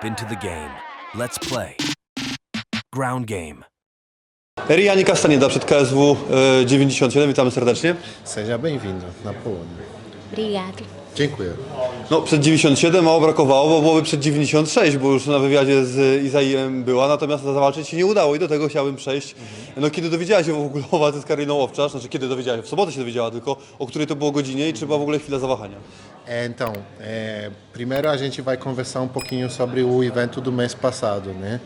Step into the game. Let's play. Ground game. Riani Castaneda przed KSW e, 97, witamy serdecznie. Seja bem-vindo na Polônia. Obrigado. Dziękuję. No, przed 97 mało brakowało, bo byłoby przed 96, bo już na wywiadzie z Izaijem była, natomiast zawalczyć się nie udało i do tego chciałbym przejść. No, kiedy dowiedziała się w ogóle o walce z Karoliną Owczarz, znaczy kiedy dowiedziała się, w sobotę się dowiedziała tylko, o której to było godzinie i czy była w ogóle chwila zawahania. É, então, é, primeiro a gente vai conversar um pouquinho sobre o evento do mês passado, né?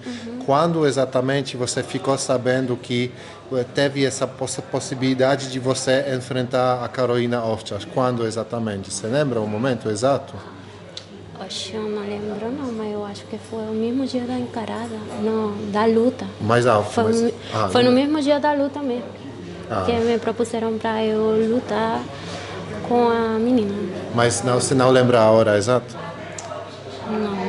Quando exatamente você ficou sabendo que eh, teve essa poss possibilidade de você enfrentar a Carolina Ovchar? Quando exatamente? Você lembra o momento exato? Oxe, eu não lembro não, mas eu acho que foi o mesmo dia da encarada, não, da luta. Mais alto. Foi, mais... no- Ah, foi no mesmo dia da luta mesmo. Ah. Que me propuseram para eu lutar com a menina. Mas não, você não lembra a hora exata? Não,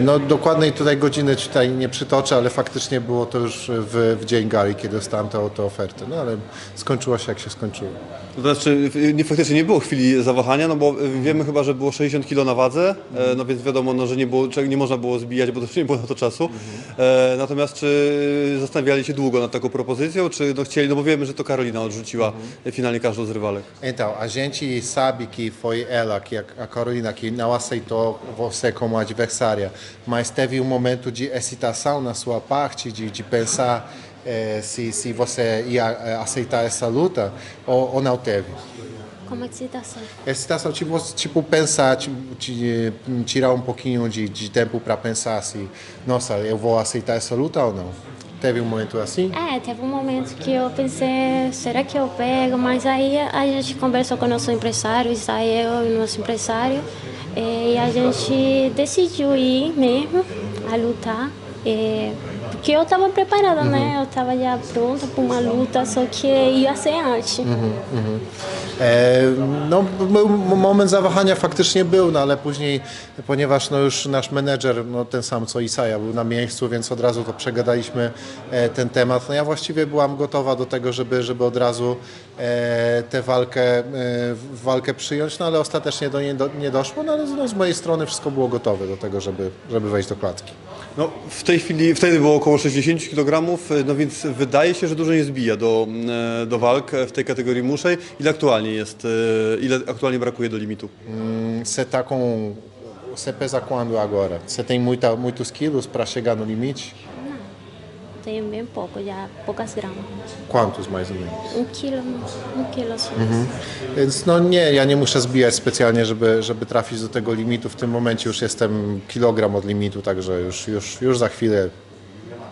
No dokładnej tutaj godziny tutaj nie przytoczę, ale faktycznie było to już w, w dzień gali, kiedy dostałem tę tę ofertę. No ale skończyło się jak się skończyło. To znaczy, nie, faktycznie nie było chwili zawahania, no bo y, wiemy chyba, że było 60 kg na wadze, e, no więc wiadomo, no, że nie, było, nie można było zbijać, bo to nie było na to czasu. E, natomiast czy zastanawiali się długo nad taką propozycją, czy no, chcieli, no bo wiemy, że to Karolina odrzuciła finalnie każdą z rywalek. Então, a gente sabe que foi ela, que a, a Carolina, que não aceitou você como adversária, mas teve um momento de excitação na sua parte, de, de pensar eh, se, se você ia eh, aceitar essa luta ou, ou não teve. Como é sendo? Excitação, tipo, tipo pensar, tipo, te- tirar um pouquinho de, de tempo para pensar se, nossa, eu vou aceitar essa luta ou não. Teve um momento assim? É, teve um momento que eu pensei, será que eu pego? Mas aí a gente conversou com o nosso empresário, Isael e o nosso empresário, e a gente decidiu ir mesmo a lutar. é, porque eu estava preparada, né? Eu estava já pronta para uma luta, só que ia ser antes. E, No, moment zawahania faktycznie był, no ale później, ponieważ no już nasz menedżer, no ten sam co Isaja, był na miejscu, więc od razu to przegadaliśmy e, ten temat. No ja właściwie byłam gotowa do tego, żeby, żeby od razu e, tę walkę, e, walkę przyjąć, no ale ostatecznie do niej do, nie doszło, no ale no, z mojej strony wszystko było gotowe do tego, żeby, żeby wejść do klatki. No, w tej chwili, wtedy było około 60 kg, no więc wydaje się, że dużo nie zbija do, e, do walk w tej kategorii muszej. Ile aktualnie jest, e, ile aktualnie brakuje do limitu? Você tá com. Você pesa quando agora? Você tem muita, muitos quilos para chegar no limite? Tenho bem pouco, já poucas gramas. Quantos mais ou menos? Um quilo, um quilo só. Więc no nie, ja nie muszę zbijać specjalnie, żeby, żeby trafić do tego limitu. W tym momencie już jestem kilogram od limitu, także już, już, już za chwilę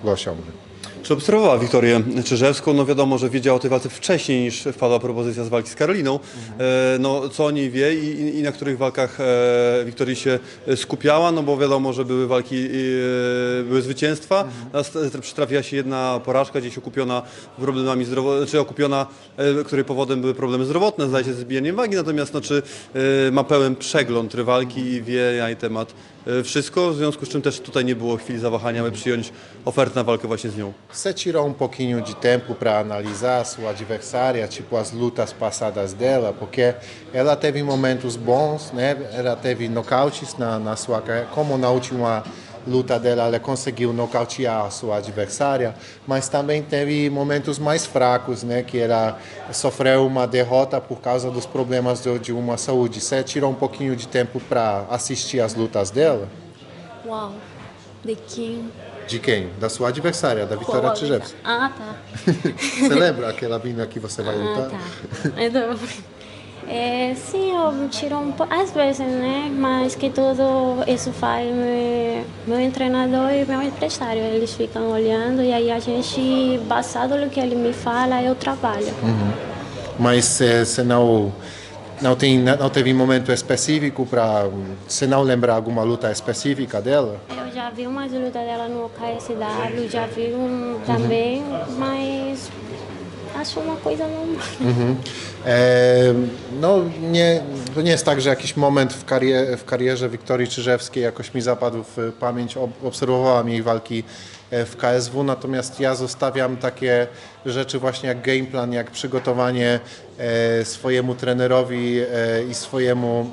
go osiągnę. Czy obserwowała Wiktorię Czyżewską? No wiadomo, że wiedziała o tej walce wcześniej niż wpadła propozycja z walki z Karoliną. E, no co o niej wie i, i- na których walkach e, Wiktorii się skupiała, no bo wiadomo, że były walki, e, były zwycięstwa. Natomiast e, przytrafiła się jedna porażka, gdzieś okupiona problemami zdrowotnymi, czy okupiona, e, której powodem były problemy zdrowotne, zdaje się z zbijaniem wagi, natomiast no, czy e, ma pełen przegląd rywalki i wie na jej temat e, wszystko, w związku z czym też tutaj nie było chwili zawahania, by przyjąć ofertę na walkę właśnie z nią. Você tirou um pouquinho de tempo para analisar sua adversária, tipo as lutas passadas dela, porque ela teve momentos bons, né? Ela teve nocautes na, na sua como na última luta dela ela conseguiu nocautear a sua adversária, mas também teve momentos mais fracos, né? Que ela sofreu uma derrota por causa dos problemas de, de uma saúde. Você tirou um pouquinho de tempo para assistir as lutas dela? Uau! De quem? De quem? Da sua adversária, da Vitória Tchejewska. Ah, tá. Você lembra aquela mina que você vai Ah, lutar? tá. Então, é, sim, eu tiro um pouco, às vezes, né? Mas que tudo isso faz meu, meu treinador e meu empresário. Eles ficam olhando e aí a gente, basado no que ele me fala, eu trabalho. Mas eh, você não não tem não teve momento específico para você não lembra alguma luta específica dela? Eu já vi umas lutas dela no KSW, já vi um também, mas acho uma coisa normal. E, no nie, to nie jest tak, że jakiś moment w, karier, w karierze Wiktorii Czyżewskiej jakoś mi zapadł w pamięć. Ob, obserwowałam jej walki e, w KSW, natomiast ja zostawiam takie rzeczy właśnie jak game plan, jak przygotowanie e, swojemu trenerowi e, i swojemu,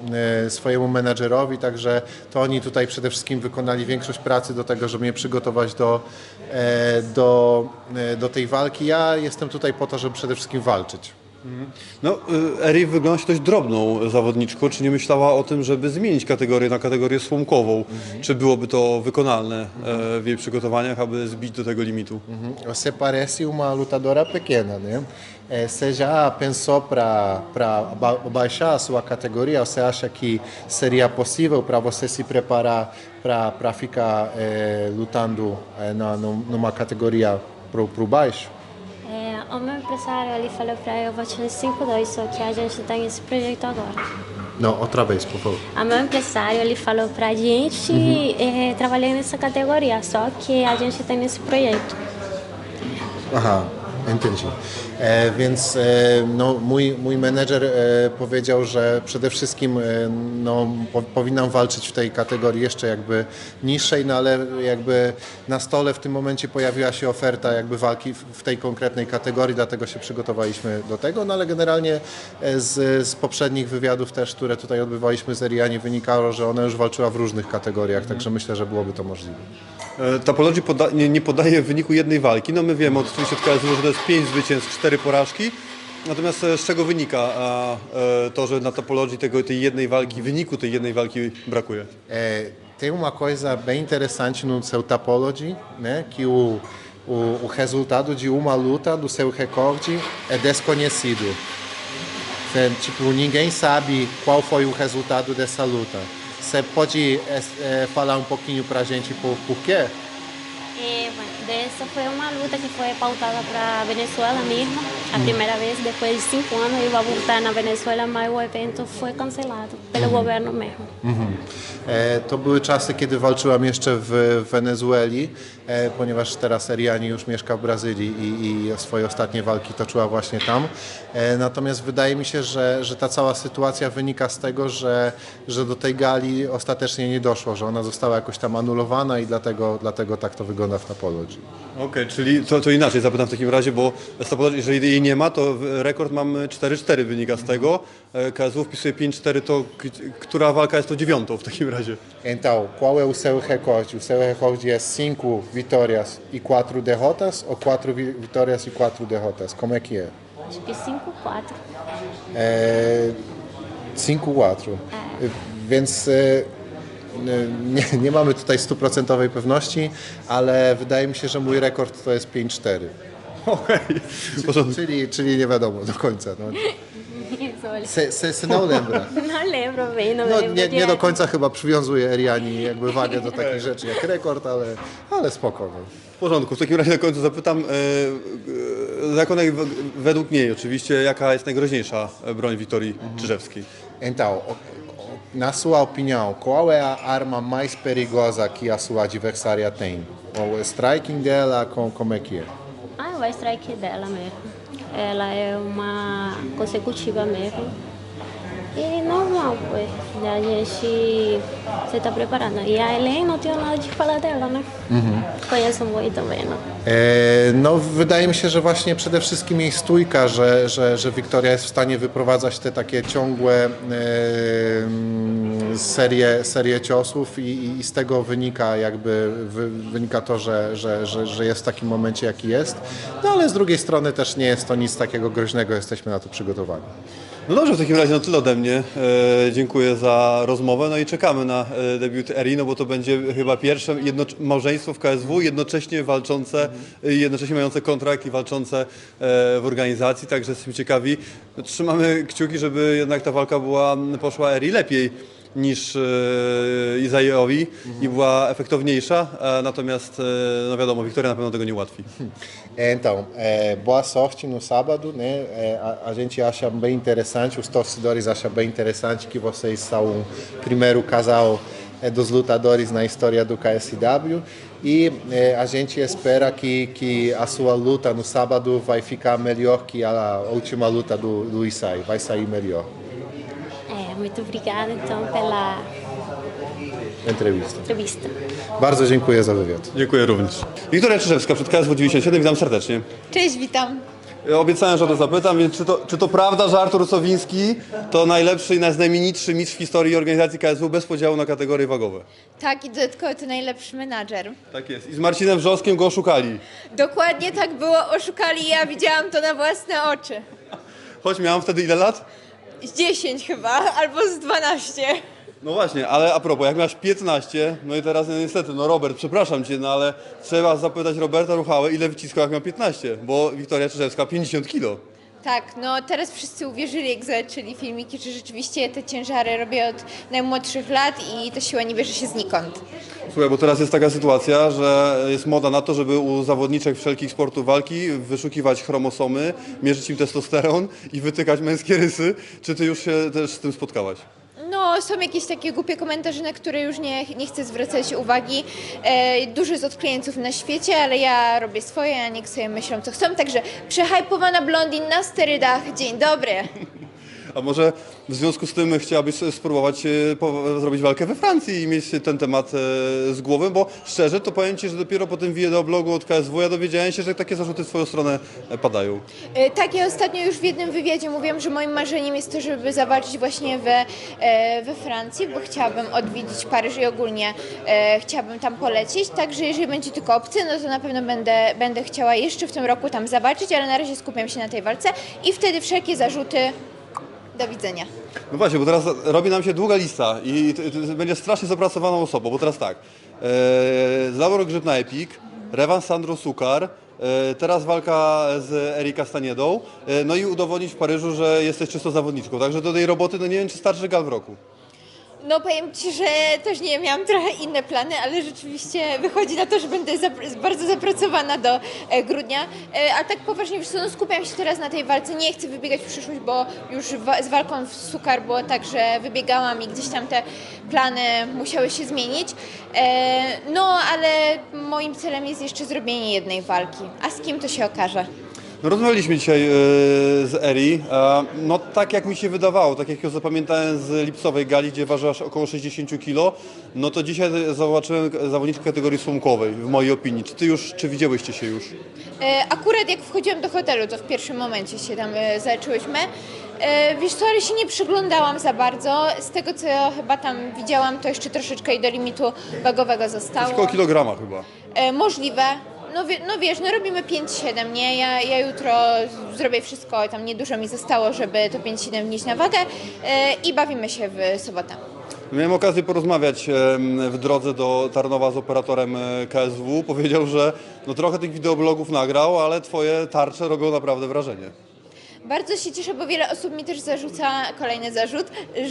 swojemu menadżerowi, także to oni tutaj przede wszystkim wykonali większość pracy do tego, żeby mnie przygotować do, do, do tej walki. Ja jestem tutaj po to, żeby przede wszystkim walczyć. No, y, Eri wygląda się dość drobną zawodniczką. Czy nie myślała o tym, żeby zmienić kategorię na kategorię słomkową? Czy byłoby to wykonalne e, w jej przygotowaniach, aby zbić do tego limitu? Você parece uma lutadora pequena, né? Você já pensou para baixar a sua categoria? Você acha que seria possível para você se preparar para ficar eh, lutando eh, na, num- numa categoria pro, pro baixo? O meu empresário ele falou pra eu bater no 5-2, só que a gente tem esse projeto agora. Não, outra vez, por favor. O meu empresário ele falou pra gente é, trabalhar nessa categoria, só que a gente tem esse projeto. Aha, entendi. E, więc e, no, mój, mój menedżer e, powiedział, że przede wszystkim no, po, powinnam walczyć w tej kategorii jeszcze jakby niższej, no ale jakby na stole w tym momencie pojawiła się oferta jakby walki w, w tej konkretnej kategorii, dlatego się przygotowaliśmy do tego, no ale generalnie z, z poprzednich wywiadów też, które tutaj odbywaliśmy z Eriani wynikało, że ona już walczyła w różnych kategoriach, także myślę, że byłoby to możliwe. E, Tapologii poda nie, nie podaje wyniku jednej walki. No my wiemy od oczywiście od KSW, że to jest 5 zwycięstw, 4 porażki. Natomiast e, z czego wynika e, to, że na topologii tego, tej jednej walki, wyniku tej jednej walki brakuje? É, tem uma coisa bem interessante no seu Tapology, né? Que o, o, o resultado de uma luta do seu recorde é desconhecido. Tipo, ninguém sabe qual foi o resultado dessa luta. Você pode é, é, falar um pouquinho pra gente por, por quê? Eh, bueno, de eso fue una luta que fue pautada para Venezuela mismo, a primera vez después de cinco anos iba a voltar na Venezuela, mas o evento foi cancelado pelo governo mesmo. E, To były czasy, kiedy walczyłam jeszcze w Wenezueli, e, ponieważ teraz Eriani już mieszka w Brazylii i, i swoje ostatnie walki toczyła właśnie tam. E, Natomiast wydaje mi się, że, że ta cała sytuacja wynika z tego, że, że do tej gali ostatecznie nie doszło, że ona została jakoś tam anulowana i dlatego, dlatego tak to wygląda w Tapologii. Okej, czyli to, to inaczej zapytam w takim razie, bo jeżeli jej nie ma, to rekord mamy 4-4 wynika z tego. E, KSW wpisuje 5-4, to która walka jest to dziewiątą w takim razie? Então, qual é o seu recorde? O seu recorde é 5 vitórias e 4 derrotas ou 4 vitórias e 4 derrotas? Como é que é? Acho que 5-4. É, 5-4. Więc e, nie, nie mamy tutaj stuprocentowej pewności, ale wydaje mi się, że mój rekord to jest 5-4. Okej, porządku. Czyli, czyli nie wiadomo do końca. No. Se, se, se não lembra. Não lembro bem, No, lembro nie, nie do końca chyba przywiązuje Eriani jakby wagę do takich rzeczy jak rekord, ale, ale spoko. No. W porządku, w takim razie na końcu zapytam, e, e, jak ona, według niej oczywiście, jaka jest najgroźniejsza broń Wiktorii Czyżewskiej? Então, na sua opinião, qual é a arma mais perigosa que a sua adversária tem? O striking dela, com, como é que é? O strike dela mesmo. Ela é uma consecutiva mesmo. E normal, pues. A gente se está preparando. E a Elen não tinha nada de falar dela, né? Conheço muito bem, né? E, No, wydaje mi się, że właśnie przede wszystkim jej stójka, że, że, że Wiktoria jest w stanie wyprowadzać te takie ciągłe e, mm, serie, serie ciosów i, i z tego wynika jakby wy, wynika to, że, że, że, że jest w takim momencie jaki jest. No ale z drugiej strony też nie jest to nic takiego groźnego, jesteśmy na to przygotowani. No dobrze, w takim razie no tyle ode mnie. E, dziękuję za rozmowę, no i czekamy na e, debiut Eri, no bo to będzie chyba pierwsze małżeństwo w KSW, jednocześnie walczące, e, jednocześnie mające kontrakt i walczące e, w organizacji, także jesteśmy ciekawi. Trzymamy kciuki, żeby jednak ta walka była, poszła Eri lepiej niż Izajeowi i była efektowniejsza, natomiast no wiadomo, Wiktoria na pewno tego nie ułatwi. É, então, é, boa sorte no sábado, né? É, a, a gente acha bem interessante, os torcedores acham bem interessante que vocês são o primeiro casal é, dos lutadores na história do KSW e a gente espera que, que a sua luta no sábado vai ficar melhor que a última luta do, do Isai, vai sair melhor. Muito obrigada então pela entrevistę. Entrevista. Bardzo dziękuję za wywiad. Dziękuję również. Wiktoria Czyżewska przed KSW 97, witam serdecznie. Cześć, witam. Obiecałem, że o to zapytam, więc czy to, czy to prawda, że Artur Sowiński to najlepszy i najznamienitszy mistrz w historii organizacji KSW bez podziału na kategorie wagowe? Tak, i dodatkowo to najlepszy menadżer. Tak jest. I z Marcinem Wrzoskiem go oszukali. Dokładnie tak było, oszukali, ja widziałam to na własne oczy. Choć miałam wtedy ile lat? Z 10 chyba, albo z 12. No właśnie, ale a propos, jak miałeś 15, no i teraz niestety, no Robert, przepraszam cię, no ale trzeba zapytać Roberta Ruchałę, ile wyciskał jak miał 15, bo Wiktoria Czyżewska 50 kilo. Tak, no teraz wszyscy uwierzyli, jak zobaczyli filmiki, że rzeczywiście te ciężary robię od najmłodszych lat i to siła nie bierze się znikąd. Słuchaj, bo teraz jest taka sytuacja, że jest moda na to, żeby u zawodniczek wszelkich sportów walki wyszukiwać chromosomy, mierzyć im testosteron i wytykać męskie rysy. Czy ty już się też z tym spotkałaś? Są jakieś takie głupie komentarze, na które już nie, nie chcę zwracać uwagi. E, dużo jest odklieńców na świecie, ale ja robię swoje, a niech sobie myślą, co chcą. Także przehypowana blondin na sterydach. Dzień dobry. A może w związku z tym chciałabyś spróbować e, zrobić walkę we Francji i mieć ten temat e, z głowy, bo szczerze to powiem Ci, że dopiero po tym wideoblogu od KSW ja dowiedziałem się, że takie zarzuty w Twoją stronę e, padają. Tak, ja ostatnio już w jednym wywiadzie mówiłam, że moim marzeniem jest to, żeby zawalczyć właśnie we, we Francji, bo chciałabym odwiedzić Paryż i ogólnie chciałabym tam polecieć. Także jeżeli będzie tylko opcja, no to na pewno będę, będę chciała jeszcze w tym roku tam zawalczyć, ale na razie skupiam się na tej walce i wtedy wszelkie zarzuty do widzenia. No właśnie, bo teraz robi nam się długa lista i ty, ty będzie strasznie zapracowaną osobą, bo teraz tak, e, Zabor Grzyb na Epic, rewans Sandro Sukar, e, teraz walka z Erika Staniedą, e, no i udowodnić w Paryżu, że jesteś czysto zawodniczką, także do tej roboty, no nie wiem, czy starczy gal w roku. No powiem Ci, że też nie miałam trochę inne plany, ale rzeczywiście wychodzi na to, że będę bardzo zapracowana do e, grudnia. E, a tak poważnie, wiesz co, no skupiam się teraz na tej walce. Nie chcę wybiegać w przyszłość, bo już wa- z walką w Sukar było tak, że wybiegałam i gdzieś tam te plany musiały się zmienić. E, no ale moim celem jest jeszcze zrobienie jednej walki. A z kim to się okaże? No rozmawialiśmy dzisiaj e, z Eri, e, no tak jak mi się wydawało, tak jak ją zapamiętałem z lipcowej gali, gdzie ważyłaś około 60 kg, no to dzisiaj zobaczyłem zawodniczkę kategorii słomkowej, w mojej opinii. Czy ty już, czy widziałyście się już? E, Akurat jak wchodziłam do hotelu, to w pierwszym momencie się tam e, zaczęłyśmy. E, Wiesz co, ale się nie przyglądałam za bardzo. Z tego, co chyba tam widziałam, to jeszcze troszeczkę i do limitu wagowego zostało. kilograma chyba. E, Możliwe. No, wie, no wiesz, no robimy 5-7, nie? Ja, ja jutro zrobię wszystko, tam niedużo mi zostało, żeby to 5-7 wnieść na wagę e, i bawimy się w sobotę. Miałem okazję porozmawiać w drodze do Tarnowa z operatorem e, KSW. Powiedział, że no trochę tych wideoblogów nagrał, ale twoje tarcze robią naprawdę wrażenie. Bardzo się cieszę, bo wiele osób mi też zarzuca, kolejny zarzut,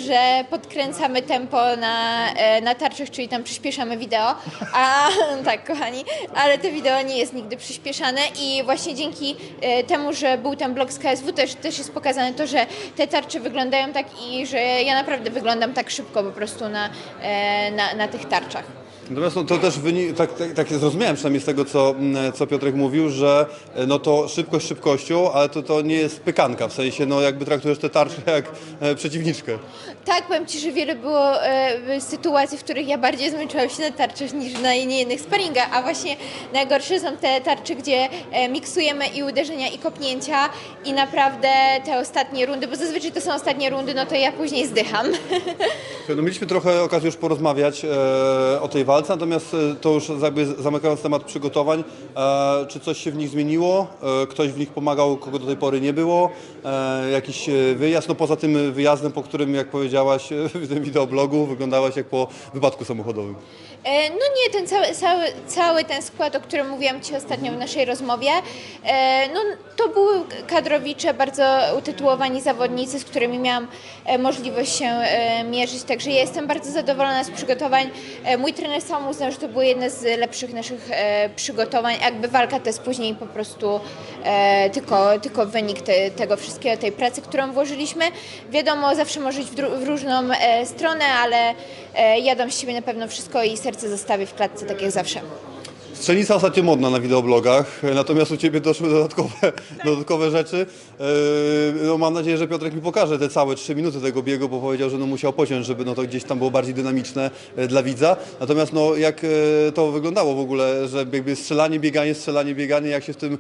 że podkręcamy tempo na, e, na tarczach, czyli tam przyspieszamy wideo. A tak, kochani, ale to wideo nie jest nigdy przyspieszane i właśnie dzięki e, temu, że był ten blog z KSW, też, też jest pokazane to, że te tarcze wyglądają tak i że ja naprawdę wyglądam tak szybko po prostu na, e, na, na tych tarczach. Natomiast no, to też wynik, tak, tak, tak zrozumiałem przynajmniej z tego, co, mm, co Piotrek mówił, że e, no to szybkość szybkością, ale to, to nie jest pykanka, w sensie no jakby traktujesz te tarcze jak e, przeciwniczkę. Tak, powiem Ci, że wiele było e, sytuacji, w których ja bardziej zmęczyłam się na tarczach niż na innych sparingach, a właśnie najgorsze są te tarcze, gdzie e, miksujemy i uderzenia, i kopnięcia i naprawdę te ostatnie rundy, bo zazwyczaj to są ostatnie rundy, no to ja później zdycham. No mieliśmy trochę okazji już porozmawiać e, o tej walce, natomiast e, to już jakby zamykając temat przygotowań, e, czy coś się w nich zmieniło? E, ktoś w nich pomagał, kogo do tej pory nie było? Jakiś wyjazd? No poza tym wyjazdem, po którym, jak powiedziałaś w tym wideoblogu, wyglądałaś jak po wypadku samochodowym. No nie, ten cały, cały, cały ten skład, o którym mówiłam Ci ostatnio w naszej rozmowie, no to były kadrowicze, bardzo utytułowani zawodnicy, z którymi miałam możliwość się mierzyć, także ja jestem bardzo zadowolona z przygotowań. Mój trener sam uznał, że to były jedne z lepszych naszych e, przygotowań, jakby walka to jest później po prostu e, tylko, tylko wynik te, tego wszystkiego, tej pracy, którą włożyliśmy. Wiadomo, zawsze może iść w, w różną e, stronę, ale e, z siebie na pewno wszystko i serce zostawię w klatce, tak jak zawsze. Strzelnica ostatnio modna na wideoblogach, natomiast u Ciebie doszły dodatkowe, dodatkowe rzeczy. E, No, mam nadzieję, że Piotrek mi pokaże te całe trzy minuty tego biegu, bo powiedział, że no musiał pociąć, żeby no to gdzieś tam było bardziej dynamiczne e, dla widza. Natomiast no, jak e, to wyglądało w ogóle, że jakby strzelanie, bieganie, strzelanie, bieganie, jak się w tym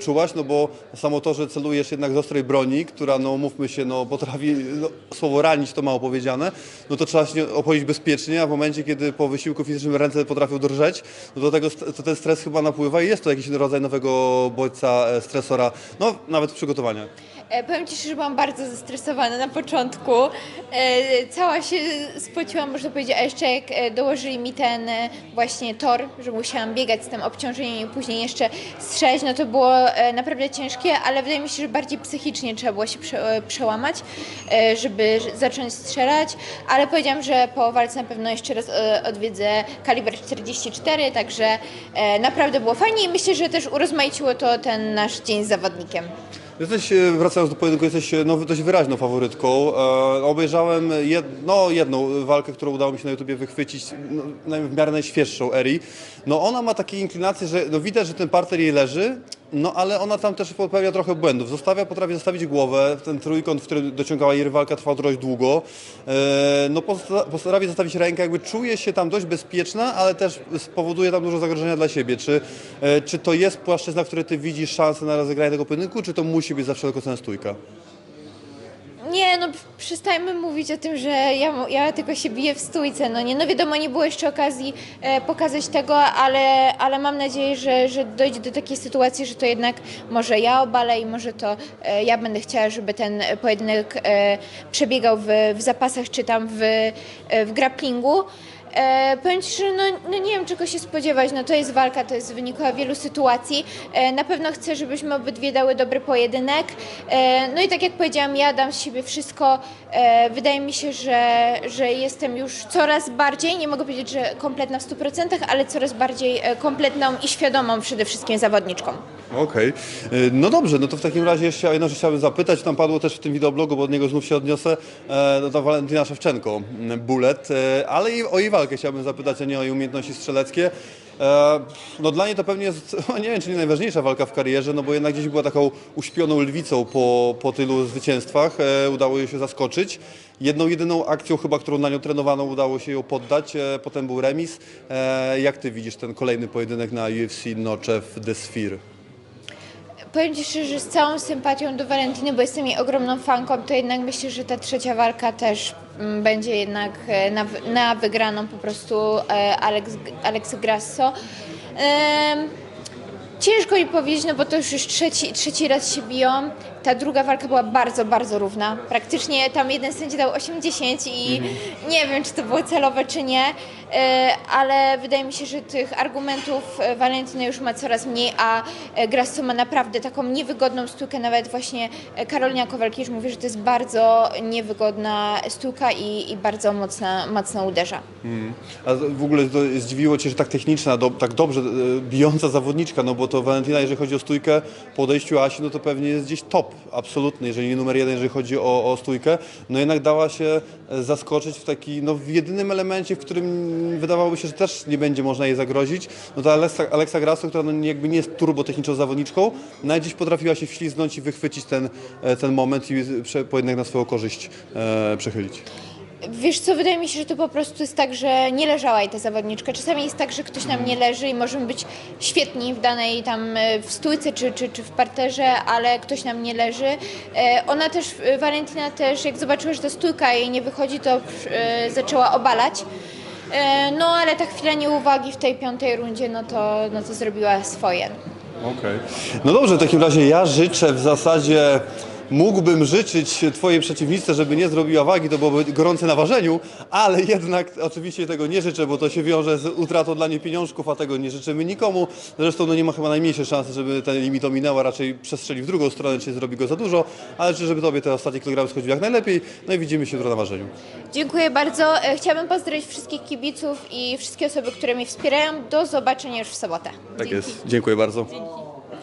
czułaś? No bo samo to, że celujesz jednak z ostrej broni, która no mówmy się, no potrafi, no, słowo ranić to mało powiedziane, no to trzeba się opowiedzieć bezpiecznie, a w momencie, kiedy po wysiłku fizycznym ręce potrafią drżeć, no do tego to ten stres chyba napływa i jest to jakiś rodzaj nowego bodźca, e, stresora, no nawet w przygotowaniach. E, Powiem Ci że byłam bardzo zestresowana na początku. E, Cała się spociłam, można powiedzieć, a jeszcze jak e, dołożyli mi ten właśnie tor, że musiałam biegać z tym obciążeniem i później jeszcze strzelać, no to było naprawdę ciężkie, ale wydaje mi się, że bardziej psychicznie trzeba było się prze, przełamać, żeby zacząć strzelać, ale powiedziałam, że po walce na pewno jeszcze raz odwiedzę kaliber 44, także naprawdę było fajnie i myślę, że też urozmaiciło to ten nasz dzień z zawodnikiem. Jesteś, e, wracając do pojedynku, jesteś no, dość wyraźną faworytką. E, obejrzałem no, jedną walkę, którą udało mi się na YouTubie wychwycić, no, w miarę najświeższą Eri. No ona ma takie inklinacje, że no, widać, że ten parter jej leży, no ale ona tam też popełnia trochę błędów. Zostawia, potrafi zostawić głowę, ten trójkąt, w który dociągała jej rywalka trwał dość długo. E, no potrafi zostawić rękę, jakby czuje się tam dość bezpieczna, ale też spowoduje tam dużo zagrożenia dla siebie. Czy, e, czy to jest płaszczyzna, w której ty widzisz szansę na rozegranie tego pojedynku, czy to musi być za wszelką cenę stójka? Nie, no p- przestajmy mówić o tym, że ja, ja tylko się biję w stójce. No nie, no wiadomo, nie było jeszcze okazji e, pokazać tego, ale, ale mam nadzieję, że, że dojdzie do takiej sytuacji, że to jednak może ja obalę i może to e, ja będę chciała, żeby ten pojedynek e, przebiegał w, w zapasach czy tam w, e, w grapplingu. E, powiem Ci, że no, no nie wiem czego się spodziewać, no to jest walka, to jest wynikowa wielu sytuacji. E, na pewno chcę, żebyśmy obydwie dały dobry pojedynek. E, no i tak jak powiedziałam, ja dam z siebie wszystko. E, wydaje mi się, że, że jestem już coraz bardziej, nie mogę powiedzieć, że kompletna w 100%, ale coraz bardziej e, kompletną i świadomą przede wszystkim zawodniczką. Okej. Y, No dobrze, no to w takim razie jeszcze jedno rzecz chciałbym zapytać. Tam padło też w tym wideoblogu, bo od niego znów się odniosę, e, no to Walentyna Szewczenko, Bullet, e, ale i o jej walkę chciałbym zapytać, a nie o umiejętności strzeleckie. E, No dla niej to pewnie jest, nie wiem, czy nie najważniejsza walka w karierze, no bo jednak gdzieś była taką uśpioną lwicą po, po tylu zwycięstwach. E, Udało jej się zaskoczyć. Jedną, jedyną akcją chyba, którą na nią trenowano, udało się ją poddać. E, Potem był remis. Jak ty widzisz ten kolejny pojedynek na UFC Noczew The Sphere? Powiem Ci szczerze, z całą sympatią do Valentiny, bo jestem jej ogromną fanką, to jednak myślę, że ta trzecia walka też mm, będzie jednak e, na, na wygraną po prostu e, Alex, Alex Grasso. Ciężko mi powiedzieć, no bo to już już trzeci, trzeci raz się biją. Ta druga walka była bardzo, bardzo równa. Praktycznie tam jeden sędzia dał 8-10 i nie wiem, czy to było celowe, czy nie, e, ale wydaje mi się, że tych argumentów e, Valentina już ma coraz mniej, a e, Grasso ma naprawdę taką niewygodną stójkę. Nawet właśnie Karolina Kowalkiewicz mówi, że to jest bardzo niewygodna stójka i, i bardzo mocna, mocno uderza. A w ogóle to zdziwiło Cię, że tak techniczna, do, tak dobrze bijąca zawodniczka, no bo to Valentina, jeżeli chodzi o stójkę, po odejściu Asi, no to pewnie jest gdzieś top, absolutny, jeżeli nie numer jeden, jeżeli chodzi o, o stójkę. No jednak dała się e, zaskoczyć w taki, no w jedynym elemencie, w którym wydawałoby się, że też nie będzie można jej zagrozić. No to Alexa, Alexa Grasso, która no jakby nie jest turbotechniczną zawodniczką, no i gdzieś potrafiła się wślizgnąć i wychwycić ten, e, ten moment i prze- pojedynek na swoją korzyść e, przechylić. Wiesz co, wydaje mi się, że to po prostu jest tak, że nie leżała jej ta zawodniczka. Czasami jest tak, że ktoś nam nie leży i możemy być świetni w danej tam e, w stójce czy, czy, czy w parterze, ale ktoś nam nie leży. E, Ona też, e, Valentina też, jak zobaczyła, że ta stójka jej nie wychodzi, to e, zaczęła obalać. E, No ale ta chwila nieuwagi w tej piątej rundzie, no to, no to zrobiła swoje. Okej. No dobrze, w takim razie ja życzę w zasadzie. Mógłbym życzyć Twojej przeciwniczce, żeby nie zrobiła wagi, to byłoby gorące na ważeniu, ale jednak oczywiście tego nie życzę, bo to się wiąże z utratą dla niej pieniążków, a tego nie życzymy nikomu. Zresztą no nie ma chyba najmniejszej szansy, żeby ten limit ominęła, raczej przestrzeli w drugą stronę, czy zrobi go za dużo, ale życzę, żeby Tobie te ostatnie kilogramy schodziły jak najlepiej, no i widzimy się jutro na ważeniu. Dziękuję bardzo. E, Chciałabym pozdrowić wszystkich kibiców i wszystkie osoby, które mnie wspierają. Do zobaczenia już w sobotę. Tak jest. Dziękuję bardzo.